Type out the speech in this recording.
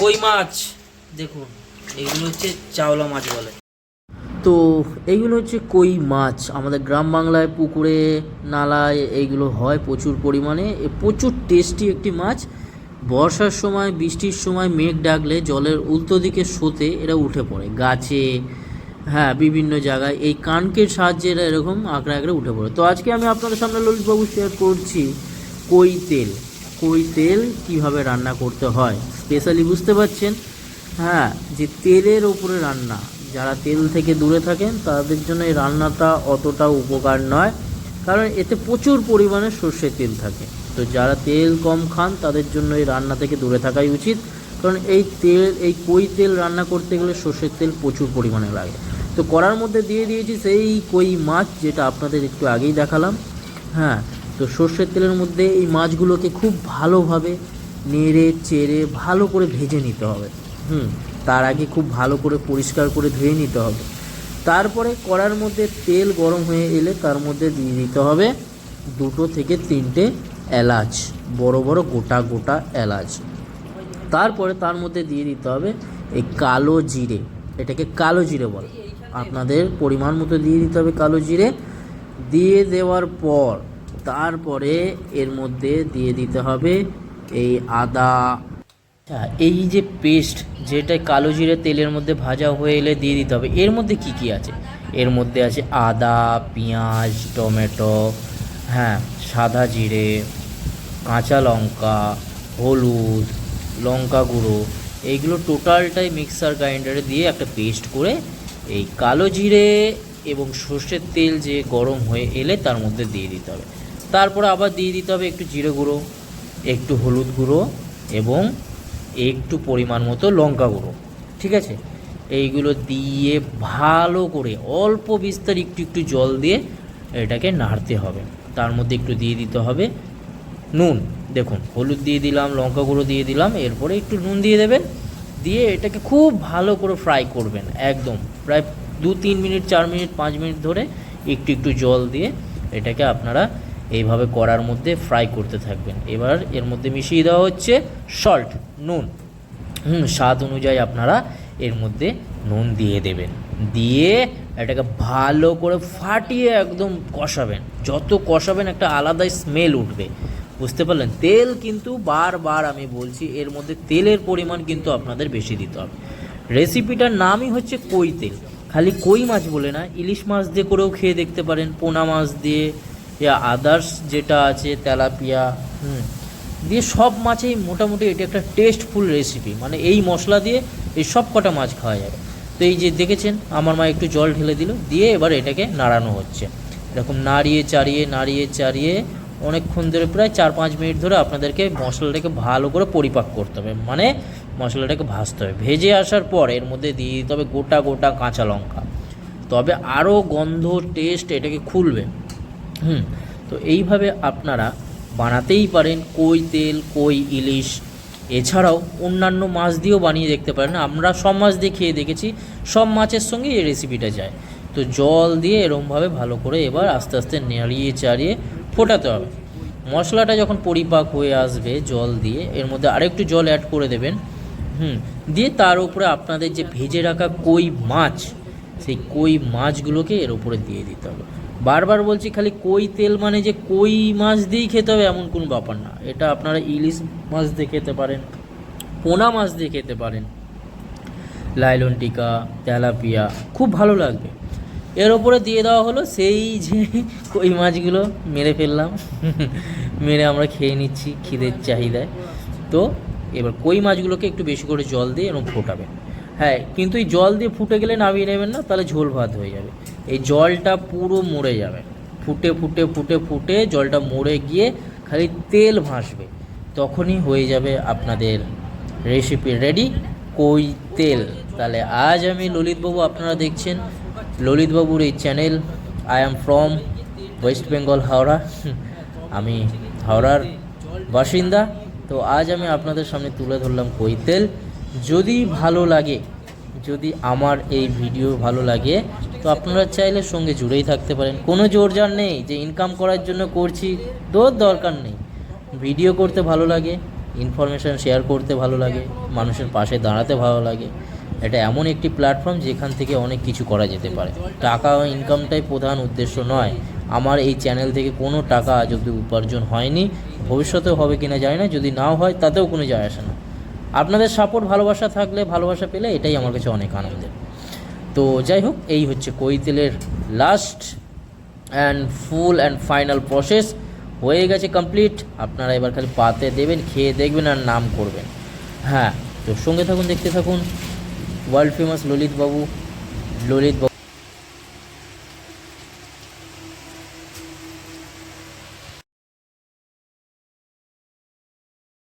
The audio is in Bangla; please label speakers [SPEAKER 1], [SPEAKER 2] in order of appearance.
[SPEAKER 1] কই মাছ? দেখুন এগুলো হচ্ছে চাওলা মাছ বলে। তো এইগুলো হচ্ছে কই মাছ? আমাদের গ্রাম বাংলায়, পুকুরে, নালায় এইগুলো হয় প্রচুর পরিমাণে। প্রচুর টেস্টি একটি মাছ। বর্ষার সময়, বৃষ্টির সময় মেঘ ডাকলে জলের উল্টো দিকে স্রোতে এরা উঠে পড়ে। গাছে হ্যাঁ বিভিন্ন জায়গায়। এই কানকের সাহায্যে এরা এরকম আঁকড়ে আঁকড়ে উঠে পড়ে। তো আজকে আমি আপনাদের সামনে ললিতবাবু শেয়ার করছি কই তেল। কই তেল কীভাবে রান্না করতে হয়? স্পেশালি বুঝতে পারছেন? হ্যাঁ যে তেলের ওপরে রান্না। যারা তেল থেকে দূরে থাকেন, তাদের জন্য এই রান্নাটা অতটা উপকার নয়। কারণ এতে প্রচুর পরিমাণে সর্ষের তেল থাকে। তো যারা তেল কম খান, তাদের জন্য এই রান্না থেকে দূরে থাকাই উচিত। কারণ এই তেল, এই কই তেল রান্না করতে গেলে সর্ষের তেল প্রচুর পরিমাণে লাগে। তো কড়ার মধ্যে দিয়ে দিয়েছি সেই কই মাছ, যেটা আপনাদের একটু আগেই দেখালাম। হ্যাঁ তো সর্ষের তেলের মধ্যে এই মাছগুলোকে খুব ভালোভাবে নেড়ে, চেড়ে ভালো করে ভেজে নিতে হবে। হুম, তার আগে খুব ভালো করে পরিষ্কার করে ধুয়ে নিতে হবে। তারপরে কড়ার মধ্যে তেল গরম হয়ে এলে তার মধ্যে দিয়ে দিতে হবে দুটো থেকে তিনটে এলাচ, বড় বড় গোটা গোটা এলাচ। তারপরে তার মধ্যে দিয়ে দিতে হবে এই কালো জিরে, এটাকে কালো জিরে বলে। আপনাদের পরিমাণ মতো দিয়ে দিতে হবে কালো জিরে। দিয়ে দেওয়ার পর তারপরে এর মধ্যে দিয়ে দিতে হবে এই আদা। আচ্ছা এই যে পেস্ট যেটা কালো জিরে তেলের মধ্যে ভাজা হয়ে এলে দিয়ে দিতে হবে, এর মধ্যে কি কি আছে? এর মধ্যে আছে আদা, পেঁয়াজ, টমেটো হ্যাঁ সাদা জিরে, কাঁচা লঙ্কা, হলুদ, লঙ্কা গুঁড়ো, এইগুলো টোটালটাই মিক্সার গ্রাইন্ডারে দিয়ে একটা পেস্ট করে এই কালো জিরে এবং সর্ষের তেল যে গরম হয়ে এলে তার মধ্যে দিয়ে দিতে হবে। তারপরে আবার দিয়ে দিতে হবে একটু জিরে গুঁড়ো, একটু হলুদ গুঁড়ো এবং একটু পরিমাণ মতো লঙ্কা গুঁড়ো, ঠিক আছে? এইগুলো দিয়ে ভালো করে অল্প বিস্তার একটু একটু জল দিয়ে এটাকে নাড়তে হবে। তার মধ্যে একটু দিয়ে দিতে হবে নুন। দেখুন, হলুদ দিয়ে দিলাম, লঙ্কা গুঁড়ো দিয়ে দিলাম, এরপরে একটু নুন দিয়ে দেবেন। দিয়ে এটাকে খুব ভালো করে ফ্রাই করবেন, একদম। প্রায় দু, তিন মিনিট, চার মিনিট, পাঁচ মিনিট ধরে একটু একটু জল দিয়ে এটাকে আপনারা এইভাবে কড়ার মধ্যে ফ্রাই করতে থাকবেন। এবার এর মধ্যে মিশিয়ে দেওয়া হচ্ছে সল্ট নুন। হুম, স্বাদ অনুযায়ী আপনারা এর মধ্যে নুন দিয়ে দেবেন। দিয়ে এটাকে ভালো করে ফাটিয়ে একদম কষাবেন। যত কষাবেন একটা আলাদাই স্মেল উঠবে। বুঝতে পারলেন? তেল কিন্তু বারবার আমি বলছি, এর মধ্যে তেলের পরিমাণ কিন্তু আপনাদের বেশি দিতে হবে। রেসিপিটার নামই হচ্ছে কই তেল। খালি কই মাছ বলে না, ইলিশ মাছ দিয়ে করেও খেয়ে দেখতে পারেন, পোনা মাছ দিয়ে আদার্স যেটা আছে, তেলাপিয়া, হুম, দিয়ে সব মাছেই মোটামুটি এটা একটা টেস্টফুল রেসিপি মানে এই মশলা দিয়ে এই সব কটা মাছ খাওয়া যাবে। তো এই যে দেখেছেন, আমার মা একটু জল ঢেলে দিল, দিয়ে এবার এটাকে নাড়ানো হচ্ছে। এরকম নাড়িয়ে চাড়িয়ে নাড়িয়ে চাড়িয়ে অনেকক্ষণ ধরে প্রায় চার পাঁচ মিনিট ধরে আপনাদেরকে মশলাটাকে ভালো করে পরিপাক করতে হবে। মানে মশলাটাকে ভাজতে হবে। ভেজে আসার পর এর মধ্যে দিয়ে দিতে হবে গোটা গোটা কাঁচা লঙ্কা। তবে আরও গন্ধ টেস্ট এটাকে খুলবে। হুম, তো এইভাবে আপনারা বানাতেই পারেন কই তেল, কই ইলিশ। এছাড়াও অন্যান্য মাছ দিয়েও বানিয়ে দেখতে পারেন। আমরা সব মাছ দিয়ে খেয়ে দেখেছি, সব মাছের সঙ্গে এই রেসিপিটা যায়। তো জল দিয়ে এরমভাবে ভালো করে এবার আস্তে আস্তে নাড়িয়ে চাড়িয়ে ফোটাতে হবে। মশলাটা যখন পরিপাক হয়ে আসবে জল দিয়ে, এর মধ্যে আরেকটু জল অ্যাড করে দেবেন। হুম, দিয়ে তার উপরে আপনাদের যে ভেজে রাখা কই মাছ, সেই কই মাছগুলোকে এর উপরে দিয়ে দিতে হবে। বারবার বলছি খালি কই তেল মানে যে কই মাছ দিয়েই খেতে হবে এমন কোনো ব্যাপার না। এটা আপনারা ইলিশ মাছ দিয়ে খেতে পারেন, পোনা মাছ দিয়ে খেতে পারেন, লাইলন টিকা, তেলাপিয়া, খুব ভালো লাগবে। এর ওপরে দিয়ে দেওয়া হলো সেই যে কই মাছগুলো মেরে ফেললাম, মেরে আমরা খেয়ে নিচ্ছি খিদের চাহিদায়। তো এবার কই মাছগুলোকে একটু বেশি করে জল দিয়ে এরকম ফোটাবেন। হ্যাঁ কিন্তু এই জল দিয়ে ফুটে গেলে নামিয়ে নেবেন না, তাহলে ঝোল ভাত হয়ে যাবে। এই জলটা পুরো মরে যাবে। ফুটে ফুটে ফুটে ফুটে জলটা মরে গিয়ে খালি তেল ভাসবে। তখনই হয়ে যাবে আপনাদের রেসিপি রেডি কই তেল। তাহলে আজ আমি ললিতবাবু আপনারা দেখছেন, ললিতবাবুর এই channel I am from West Bengal Howrah. আমি হাওড়ার বাসিন্দা। তো আজ আমি আপনাদের সামনে তুলে ধরলাম কই তেল। যদি ভালো লাগে, যদি আমার এই ভিডিও ভালো লাগে, তো আপনারা চাইলে সঙ্গে জুড়েই থাকতে পারেন। কোনো জোরজার নেই যে ইনকাম করার জন্য করছি তো দরকার নেই। ভিডিও করতে ভালো লাগে ইনফরমেশান শেয়ার করতে ভালো লাগে, মানুষের পাশে দাঁড়াতে ভালো লাগে। এটা এমন একটি প্ল্যাটফর্ম যেখান থেকে অনেক কিছু করা যেতে পারে। টাকা ইনকামটাই প্রধান উদ্দেশ্য নয়। আমার এই চ্যানেল থেকে কোনো টাকা আজ অব্দি উপার্জন হয়নি। ভবিষ্যতেও হবে কিনা জানি না, যদি নাও হয় তাতেও কোনো যায় আসে না। আপনাদের সাপোর্ট ভালোবাসা থাকলে ভালোবাসা পেলে এটাই আমার কাছে অনেক আনন্দের। তো যাই হোক, এই হচ্ছে কৈতেলের last and full and final process হয়ে গেছে কমপ্লিট আপনারা এবার খালি পাতে দেবেন, খেয়ে দেখবেন আর নাম করবেন। হ্যাঁ তো সঙ্গে থাকুন, দেখতে থাকুন। ওয়ার্ল্ড ফেমাস ললিত বাবু ললিত